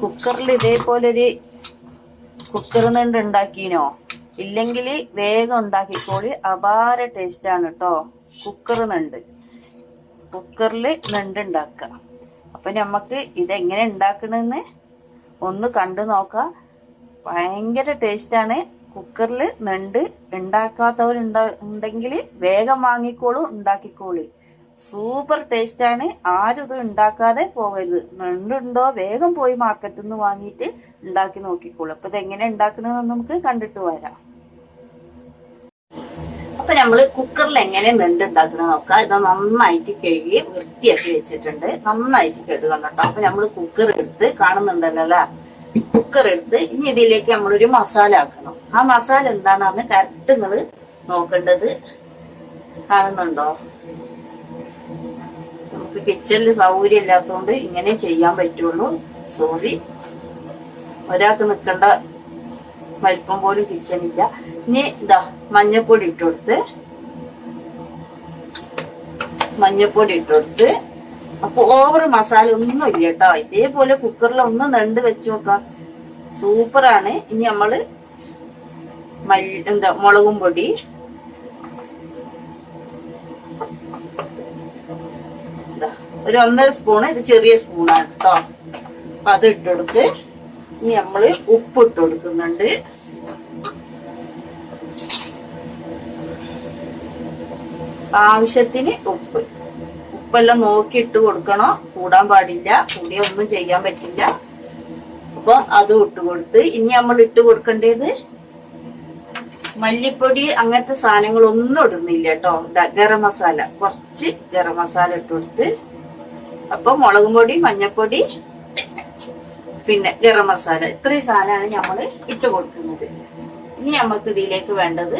കുക്കറിൽ ഇതേപോലൊരു കുക്കർ നിണ്ട് ഉണ്ടാക്കിനോ? ഇല്ലെങ്കിൽ വേഗം ഉണ്ടാക്കിക്കോളി. അപാര ടേസ്റ്റ് ആണ് കേട്ടോ കുക്കർ നിണ്ട്. കുക്കറിൽ നിണ്ട് ഉണ്ടാക്കുക അപ്പൊ നമുക്ക് ഇതെങ്ങനെ ഉണ്ടാക്കണെന്ന് ഒന്ന് കണ്ടു നോക്കാം. ഭയങ്കര ടേസ്റ്റാണ്. കുക്കറിൽ നിണ്ട്. ഉണ്ടാക്കാത്തവരുണ്ട ഉണ്ടെങ്കിൽ വേഗം വാങ്ങിക്കോളൂ ഉണ്ടാക്കിക്കോളൂ. സൂപ്പർ ടേസ്റ്റ് ആണ് ആരും ഇത് ഉണ്ടാക്കാതെ പോകരുത്. നിണ്ടുണ്ടോ? വേഗം പോയി മാർക്കറ്റിൽ നിന്ന് വാങ്ങിയിട്ട് ഉണ്ടാക്കി നോക്കിക്കോളൂ. അപ്പൊ ഇതെങ്ങനെ ഉണ്ടാക്കണമെന്ന് നമുക്ക് കണ്ടിട്ട് വരാം. അപ്പൊ നമ്മൾ കുക്കറിൽ എങ്ങനെ നെണ്ട് ഉണ്ടാക്കണ നോക്കാം. ഇത് നന്നായിട്ട് കഴുകി വൃത്തിയാക്കി വെച്ചിട്ടുണ്ട്. നന്നായിട്ട് കഴുകണം കേട്ടോ. അപ്പൊ നമ്മൾ കുക്കർ എടുത്ത് കാണുന്നുണ്ടല്ലോ കുക്കർ എടുത്ത് ഇനി ഇതിലേക്ക് നമ്മളൊരു മസാല ആക്കണം. ആ മസാല എന്താണെന്ന് കറക്റ്റ് നിങ്ങൾ നോക്കേണ്ടത് കാണുന്നുണ്ടോ? നമുക്ക് കിച്ചണിൽ സൗകര്യം ഇല്ലാത്തതുകൊണ്ട് ഇങ്ങനെ ചെയ്യാൻ പറ്റുള്ളൂ. സോറി ഒരാൾക്ക് നിൽക്കേണ്ട വലിപ്പം പോലും കിച്ചണില്ല ഇനി ഇതാ മഞ്ഞപ്പൊടി ഇട്ട് കൊടുത്ത്. മഞ്ഞപ്പൊടി ഇട്ട് കൊടുത്ത്. അപ്പൊ ഓവർ മസാല ഒന്നും ഇല്ല കേട്ടോ. ഇതേപോലെ കുക്കറിൽ ഒന്ന് നെണ്ട് വെച്ച് നോക്കാം. സൂപ്പറാണ് ഇനി നമ്മൾ മല്ലി എന്താ മുളകും പൊടി ഒരു ഒന്നര സ്പൂണ് ഇത് ചെറിയ സ്പൂണാണ് കേട്ടോ അപ്പൊ അത് ഇട്ടെടുത്ത് ഇനി നമ്മൾ ഉപ്പ് ഇട്ട് കൊടുക്കുന്നുണ്ട്. ആവശ്യത്തിന് ഉപ്പ്. ഉപ്പെല്ലാം നോക്കി ഇട്ട് കൊടുക്കണോ? കൂടാൻ പാടില്ല. കൂടിയൊന്നും ചെയ്യാൻ പറ്റില്ല. അപ്പൊ അത് ഇട്ട് കൊടുത്ത് ഇനി നമ്മൾ ഇട്ട് കൊടുക്കേണ്ടത് മല്ലിപ്പൊടി അങ്ങനത്തെ സാധനങ്ങളൊന്നും ഇടുന്നില്ല കേട്ടോ ഗരം മസാല. കുറച്ച് ഗരം മസാല ഇട്ട് കൊടുത്ത് അപ്പൊ മുളക് പൊടി മഞ്ഞപ്പൊടി പിന്നെ ഗരം മസാല. ഇത്രയും സാധനമാണ് നമ്മൾ ഇട്ട് കൊടുക്കുന്നത്. ഇനി നമുക്ക് ഇതിലേക്ക് വേണ്ടത്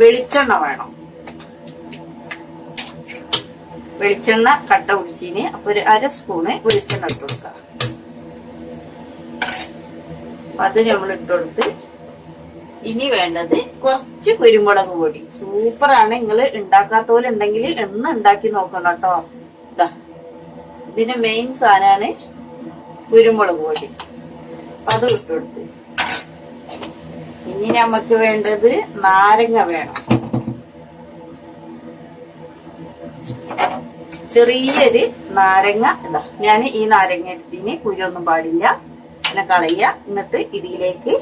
വെളിച്ചെണ്ണ വേണം. വെളിച്ചെണ്ണ കട്ട പിടിച്ചിന്. അപ്പൊ ഒരു അര സ്പൂണ് വെളിച്ചെണ്ണ ഇട്ട് കൊടുക്കാം. അത് നമ്മൾ ഇട്ട് കൊടുത്ത് ഇനി വേണ്ടത് കുറച്ച് കുരുമുളക് പൊടി. സൂപ്പറാണ്. നിങ്ങൾ ഉണ്ടാക്കാത്തവരുണ്ടെങ്കിൽ എണ്ണ ഉണ്ടാക്കി നോക്കണം കേട്ടോ. ഇതാ ഇതിന്റെ മെയിൻ സാധനമാണ് കുരുമുളക് പൊടി. അപ്പൊ അത് ഇട്ടുകൊടുത്ത് ഇനി നമുക്ക് വേണ്ടത് നാരങ്ങ വേണം. ചെറിയൊരു നാരങ്ങ ഇതാ ഞാൻ ഈ നാരങ്ങ എടുത്തിന് കുരുവൊന്നും പാടില്ല. പിന്നെ കളയുക. എന്നിട്ട് ഇതിലേക്ക്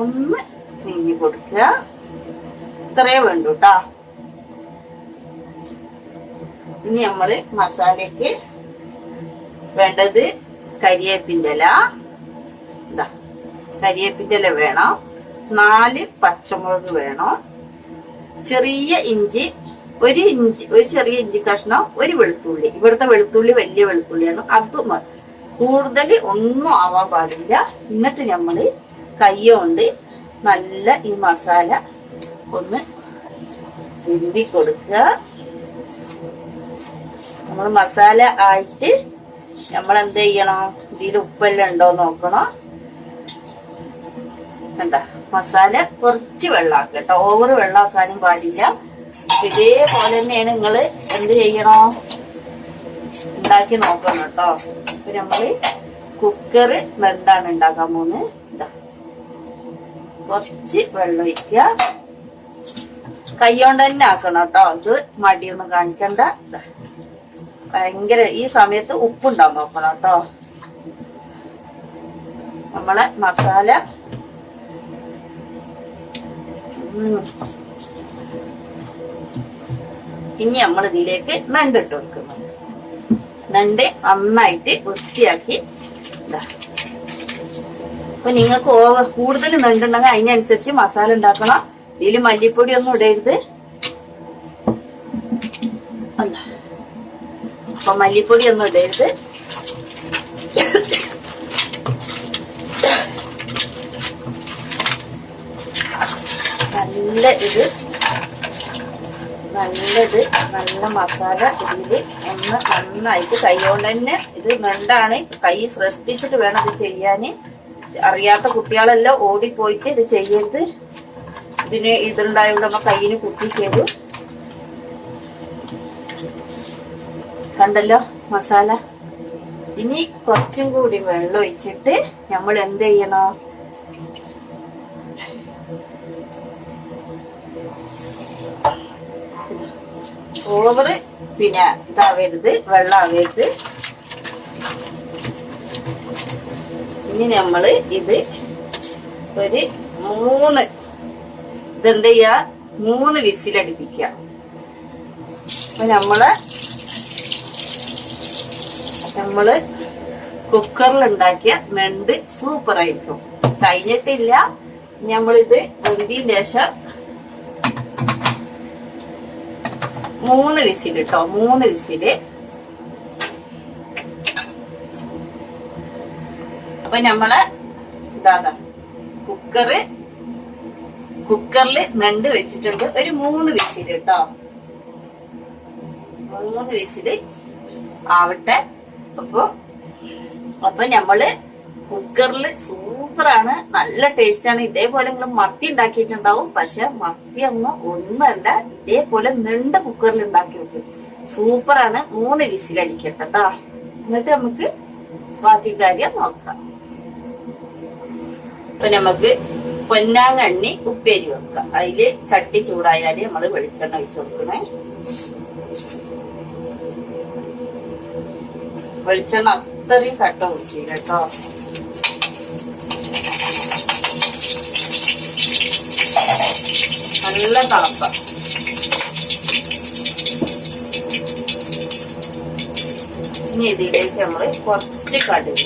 ഒന്ന് നീങ്ങി കൊടുക്കുക. ഇത്രേ വേണ്ടൂട്ടാ ഇനി നമ്മൾ മസാലയ്ക്ക് വേണ്ടത് കരിയേപ്പിന്റെല ഇല ഇതാ വേണം. നാല് പച്ചമുളക് വേണം. ചെറിയ ഇഞ്ചി ഒരു ഇഞ്ചി ഒരു ചെറിയ ഇഞ്ചി കഷ്ണം ഒരു വെളുത്തുള്ളി. ഇവിടുത്തെ വെളുത്തുള്ളി വലിയ വെളുത്തുള്ളിയാണ്. അത് മതി. കൂടുതൽ ഒന്നും ആവാൻ പാടില്ല. എന്നിട്ട് നമ്മൾ കയ്യോണ്ട് നല്ല ഈ മസാല ഒന്ന് തിരുമ്പി കൊടുക്കുക നമ്മൾ മസാല ആയിട്ട് നമ്മൾ എന്ത് ചെയ്യണം? ഇതിൽ ഉപ്പെല്ലാം ഉണ്ടോ നോക്കണം. കണ്ട? മസാല കുറച്ച് വെള്ളമാക്കുക കേട്ടോ. ഓവർ വെള്ളമാക്കാനും പാടില്ല. ഇതേപോലെ തന്നെയാണ് നിങ്ങൾ എന്ത് ചെയ്യണോ? ഉണ്ടാക്കി നോക്കണം കേട്ടോ. അപ്പൊ നമ്മൾ കുക്കർ എന്താണ് ഉണ്ടാക്കാൻ പോകുന്നത് ഇതാ. കുറച്ച് വെള്ളം ഒഴിക്കുക. കൈകൊണ്ട് തന്നെ ആക്കണം കേട്ടോ. ഇത് മടിയൊന്നും കാണിക്കണ്ട. ഭയങ്കര ഈ സമയത്ത് ഉപ്പുണ്ടാവും നോക്കണം കേട്ടോ. നമ്മളെ മസാല. ഇനി നമ്മൾ ഇതിലേക്ക് നണ്ട് ഇട്ട് കൊടുക്കുന്നു. നണ്ട് നന്നായിട്ട് വൃത്തിയാക്കി ഇതാ. അപ്പൊ നിങ്ങൾക്ക് കൂടുതൽ നണ്ടുണ്ടെങ്കിൽ അതിനനുസരിച്ച് മസാല ഉണ്ടാക്കണം. ഇതിൽ മല്ലിപ്പൊടി ഒന്നും ഇടരുത്. അല്ല അപ്പൊ മല്ലിപ്പൊടി ഒന്നും ഇടരുത്. നല്ല ഇത്. നല്ലത് നല്ല മസാല ഇതിൽ ഒന്ന് നന്നായിട്ട് കൈ കൊണ്ട് തന്നെ ഇത് നെണ്ടാണ് കൈ ശ്രദ്ധിച്ചിട്ട് വേണം ഇത് ചെയ്യാന്. അറിയാത്ത കുട്ടികളെല്ലാം ഓടിപ്പോയിട്ട് ഇത് ചെയ്യരുത്. ഇതിന് ഇതുണ്ടായോണ്ട് നമ്മ കയ്യിന് കുത്തി ചെയ്തു കണ്ടല്ലോ മസാല. ഇനി കുറച്ചും കൂടി വെള്ളം ഒഴിച്ചിട്ട് നമ്മൾ എന്ത് ചെയ്യണോ? ഓവറ് പിന്നെ ഇതാവരുത് വെള്ളാവരുത് ഇനി നമ്മൾ ഇത് ഒരു മൂന്ന് ഇതെന്ത് ചെയ്യാ മൂന്ന് വിസിലടിപ്പിക്കുക. അപ്പൊ നമ്മൾ നമ്മൾ കുക്കറിൽ ഉണ്ടാക്കിയ നെണ്ട് സൂപ്പർ ആയിരിക്കും. കഴിഞ്ഞിട്ടില്ല. നമ്മളിത് വെന്തിന് ശേഷം മൂന്ന് വിസിൽ കേട്ടോ മൂന്ന് വിസിൽ. അപ്പൊ നമ്മളെ ഇതാ കുക്കറ് കുക്കറിൽ നെണ്ട് വെച്ചിട്ടുണ്ട്. ഒരു മൂന്ന് വിസിൽ കേട്ടോ മൂന്ന് വിസിൽ ആവട്ടെ. അപ്പൊ അപ്പൊ നമ്മൾ കുക്കറിൽ സൂപ്പറാണ്. നല്ല ടേസ്റ്റാണ് ഇതേപോലെ നിങ്ങൾ മത്തി ഉണ്ടാക്കിയിട്ടുണ്ടാവും. പക്ഷെ മത്തി ഒന്നും ഒന്നല്ല ഇതേപോലെ നീണ്ട കുക്കറിൽ ഉണ്ടാക്കി വെക്കും. സൂപ്പറാണ്. മൂന്ന് വിസിലടിക്കട്ടെ കേട്ടോ എന്നിട്ട് നമുക്ക് ബാക്കി കാര്യം നോക്കാം. ഇപ്പൊ നമുക്ക് പൊന്നാങ്കണ്ണി ഉപ്പേരി വെക്കാം. അതിൽ ചട്ടി ചൂടായാൽ നമ്മൾ വെളിച്ചെണ്ണ ഒഴിച്ചു കൊടുക്കണേ. വെളിച്ചെണ്ണ അത്രയും കട്ട കുടിച്ചില്ല കേട്ടോ. നല്ല തണുപ്പ. ഇനി ഇതിലേക്ക് നമ്മൾ കുറച്ച് കടുക്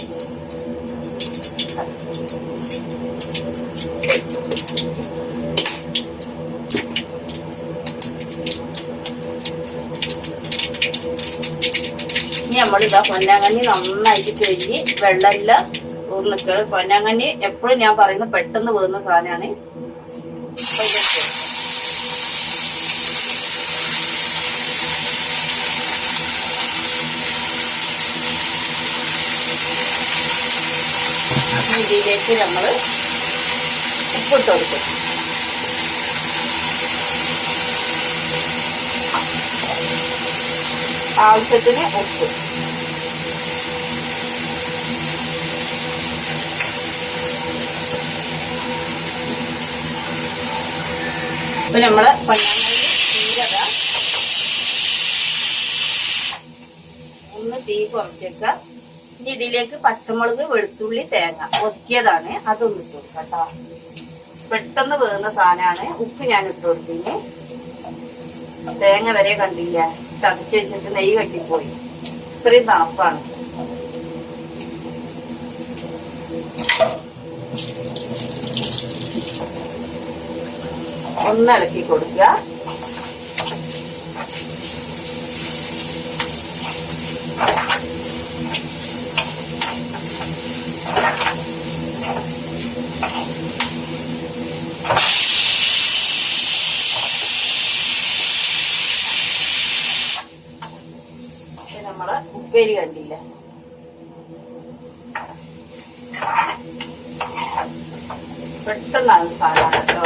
നമ്മളിതാ പൊന്നാങ്കണ്ണി നന്നായിട്ട് കഴുകി വെള്ളമെല്ലാം ഉരുളിക്കുക പൊന്നാങ്കണ്ണി എപ്പോഴും ഞാൻ പറയുന്നത് പെട്ടെന്ന് പോകുന്ന സാധനമാണ്. ഇതിലേക്ക് നമ്മൾ ഉപ്പിട്ട് കൊടുക്കും. ആവശ്യത്തിന് ഉപ്പ്. ഇപ്പൊ നമ്മൾ പൊന്നാങ്കണ്ണി തീരത ഒന്ന് തീ കുറച്ചേക്ക. ഇനി ഇതിലേക്ക് പച്ചമുളക് വെളുത്തുള്ളി തേങ്ങ ഒതുക്കിയതാണ്. അതൊന്ന് ഇട്ട് കൊടുക്കാം കേട്ടോ. പെട്ടെന്ന് വേറുന്ന സാധനമാണ്. ഉപ്പ് ഞാൻ ഇട്ട് കൊടുത്തിന്. തേങ്ങ വരെ കണ്ടില്ല? ചതച്ച് വെച്ചിട്ട് നെയ്യ് കെട്ടിപ്പോയി. ഇത്രയും തണുപ്പാണ് ഒന്ന് ഇളക്കി കൊടുക്കുക ഇത് നമ്മളെ ഉപ്പേരി കണ്ടില്ല. പെട്ടെന്നാണ് സാധനം കേട്ടോ.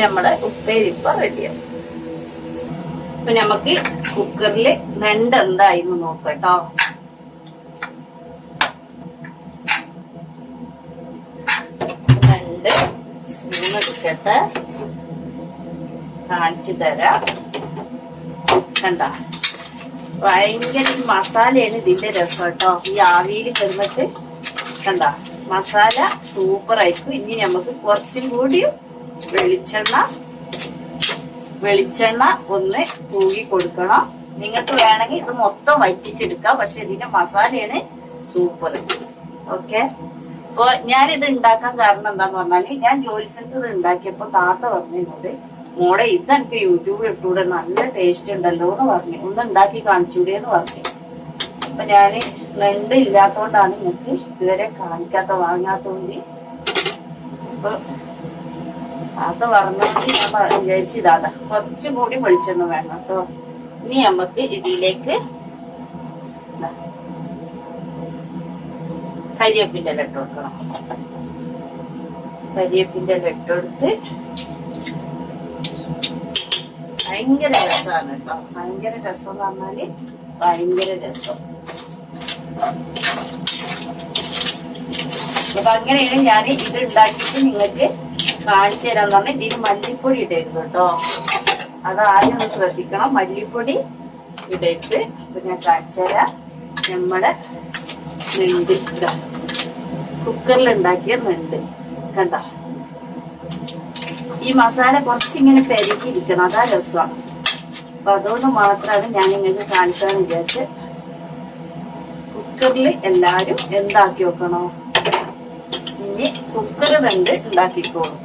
നമ്മുടെ ഉപ്പേരി ഇപ്പൊ അപ്പൊ നമുക്ക് കുക്കറിൽ നെണ്ട് എന്തായിന്ന് നോക്കട്ടോ നെണ്ട് സ്പൂൺ എടുക്കട്ടെ. കാണിച്ചു തരാം. കണ്ട ഭയങ്കര മസാലയാണ് ഇതിന്റെ രസം കേട്ടോ. ഈ ആവിയിൽ കിടന്നിട്ട് കണ്ട മസാല സൂപ്പർ ആയിരിക്കും. ഇനി നമുക്ക് കുറച്ചും കൂടി വെളിച്ചെണ്ണ വെളിച്ചെണ്ണ ഒന്ന് തൂകി കൊടുക്കണം. നിങ്ങൾക്ക് വേണമെങ്കിൽ ഇത് മൊത്തം വറ്റിച്ചെടുക്കാം പക്ഷെ ഇതിന്റെ മസാലയാണ് സൂപ്പർ ഓക്കെ? അപ്പൊ ഞാനിത് ഉണ്ടാക്കാൻ കാരണം എന്താന്ന് പറഞ്ഞാൽ ഞാൻ ജോലി ഇത് ഉണ്ടാക്കിയപ്പോ താത്ത പറഞ്ഞതിനോട് മോളെ ഇത് എനിക്ക് യൂട്യൂബിൽ ഇട്ടൂടെ നല്ല ടേസ്റ്റ് ഉണ്ടല്ലോ എന്ന് പറഞ്ഞു. ഒന്ന് ഉണ്ടാക്കി കാണിച്ചൂടെ എന്ന് പറഞ്ഞു. അപ്പൊ ഞാൻ നെണ്ട് ഇല്ലാത്തോണ്ടാണ് നിങ്ങൾക്ക് ഇതുവരെ കാണിക്കാത്ത വാങ്ങാത്തോണ്ട്. അപ്പൊ അത് പറഞ്ഞോണ്ട് ഞാൻ വിചാരിച്ചതാ കുറച്ചും കൂടി വെളിച്ചെന്ന് വേണം കേട്ടോ ഇനി നമുക്ക് ഇതിലേക്ക് ദാ കരിവേപ്പിന്റെ ഇല ഇട്ട് കൊടുക്കണം. കരിവേപ്പിന്റെ ഇല ഇട്ടെടുത്ത് ഭയങ്കര രസമാണ് കേട്ടോ. ഭയങ്കര രസം പറഞ്ഞാൽ ഭയങ്കര രസം. അപ്പൊ അങ്ങനെയാണ് ഞാൻ ഇത് ഉണ്ടാക്കിയിട്ട് നിങ്ങൾക്ക് കാണിച്ചു തരാൻ പറഞ്ഞാൽ ഇതിന് മല്ലിപ്പൊടി ഇടരുത് കേട്ടോ. അത് ആദ്യം ഒന്ന് ശ്രദ്ധിക്കണം. മല്ലിപ്പൊടി ഇടരുത്. അപ്പൊ ഞാൻ കാണിച്ചു നമ്മുടെ നെണ്ട് കുക്കറിൽ ഉണ്ടാക്കിയ നെണ്ട് കണ്ട? ഈ മസാല കുറച്ചിങ്ങനെ പെരുകിയിരിക്കണം. അതാ രസം. അപ്പൊ അതുകൊണ്ട് മാത്രമാണ് ഞാൻ നിങ്ങൾക്ക് കാണിക്കാന്ന് വിചാരിച്ച് കുക്കറിൽ എല്ലാരും എന്താക്കി വെക്കണോ? ഇനി കുക്കർ വെന്ത് ഉണ്ടാക്കിക്കോളും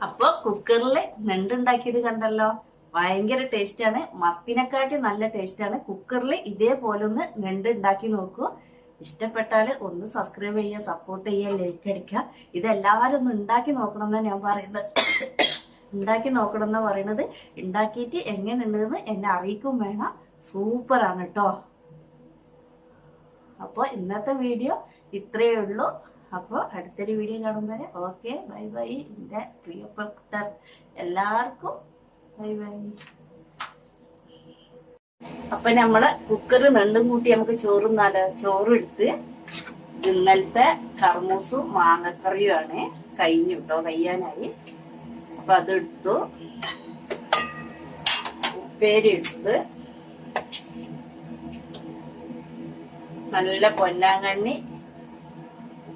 അപ്പൊ കുക്കറിൽ നെണ്ടുണ്ടാക്കിയത് കണ്ടല്ലോ? ഭയങ്കര ടേസ്റ്റാണ്. മത്തിനെക്കാട്ടി നല്ല ടേസ്റ്റാണ്. കുക്കറിൽ ഇതേപോലെ ഒന്ന് നെണ്ട് നോക്കൂ. ഇഷ്ടപ്പെട്ടാൽ ഒന്ന് സബ്സ്ക്രൈബ് ചെയ്യുക സപ്പോർട്ട് ചെയ്യുക ലൈക്ക് അടിക്കുക. ഇതെല്ലാവരും ഒന്ന് ഉണ്ടാക്കി നോക്കണം എന്നാണ് ഞാൻ പറയുന്നത്. ഉണ്ടാക്കി നോക്കണം എന്ന് പറയുന്നത് ഉണ്ടാക്കിയിട്ട് എങ്ങനെയുണ്ടെന്ന് എന്നെ അറിയിക്കും വേണം. സൂപ്പറാണ് കേട്ടോ അപ്പോൾ ഇന്നത്തെ വീഡിയോ ഇത്രയേ ഉള്ളൂ. അപ്പോൾ അടുത്തൊരു വീഡിയോ കാണുമ്പോൾ ഓക്കെ ബൈ ബൈ എന്റെ പ്രിയപ്പെട്ട എല്ലാവർക്കും ബൈ ബൈ അപ്പൊ നമ്മൾ കുക്കർ നെണ്ടും കൂട്ടി നമുക്ക് ചോറ് എടുത്ത് ഇന്നലത്തെ കർമൂസും മാങ്ങക്കറിയുമാണ്. കഴിഞ്ഞു കേട്ടോ കയ്യാനായി അപ്പൊ അതെടുത്തു. ഉപ്പേരി എടുത്ത് നല്ല പൊന്നാങ്കണ്ണി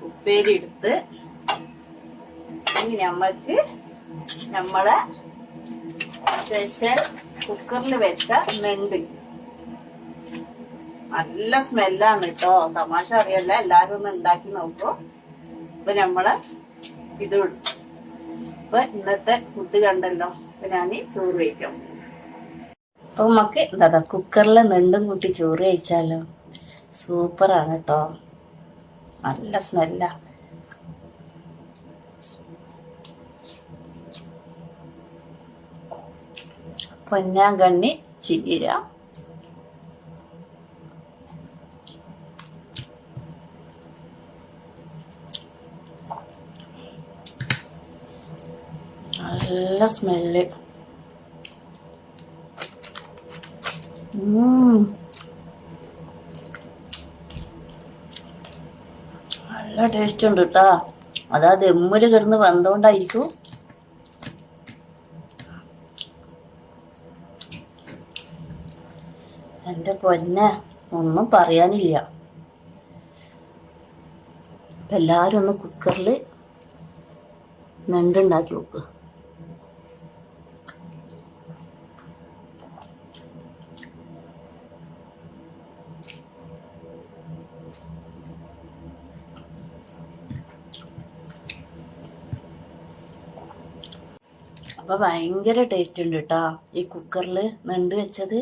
ഉപ്പേരി എടുത്ത് ഇനി നമ്മക്ക് നമ്മളെ സ്പെഷ്യൽ കുക്കറിൽ വെച്ച നെണ്ട്. നല്ല സ്മെല്ലാണ് കേട്ടോ തമാശ അറിയല്ല. എല്ലാരും ഒന്ന് ഉണ്ടാക്കി നോക്കൂ. ഇപ്പൊ നമ്മൾ ഇത് ഇപ്പൊ ഇന്നത്തെ ഫുഡ് കണ്ടല്ലോ. ഇപ്പൊ ഞാൻ ചോറ് വയ്ക്കാം അപ്പൊ നമുക്ക് എന്താ കുക്കറിൽ നെണ്ടും കൂട്ടി ചോറ് കഴിച്ചാലോ? സൂപ്പറാണ് കേട്ടോ നല്ല സ്മെല്ലാ. പൊന്നാങ്കണ്ണി ചീര നല്ല സ്മെല്ല്. നല്ല ടേസ്റ്റ് ഉണ്ട് കേട്ടാ അതാ ദമ്മിൽ കിടന്ന് വന്നോണ്ടായിരിക്കും. എന്റെ പൊന്നെ ഒന്നും പറയാനില്ല. എല്ലാരും ഒന്ന് കുക്കറിൽ നെണ്ടുണ്ടാക്കി വെക്കുക അപ്പൊ ഭയങ്കര ടേസ്റ്റ് ഉണ്ട് കേട്ടോ ഈ കുക്കറിൽ നെണ്ട് വെച്ചത്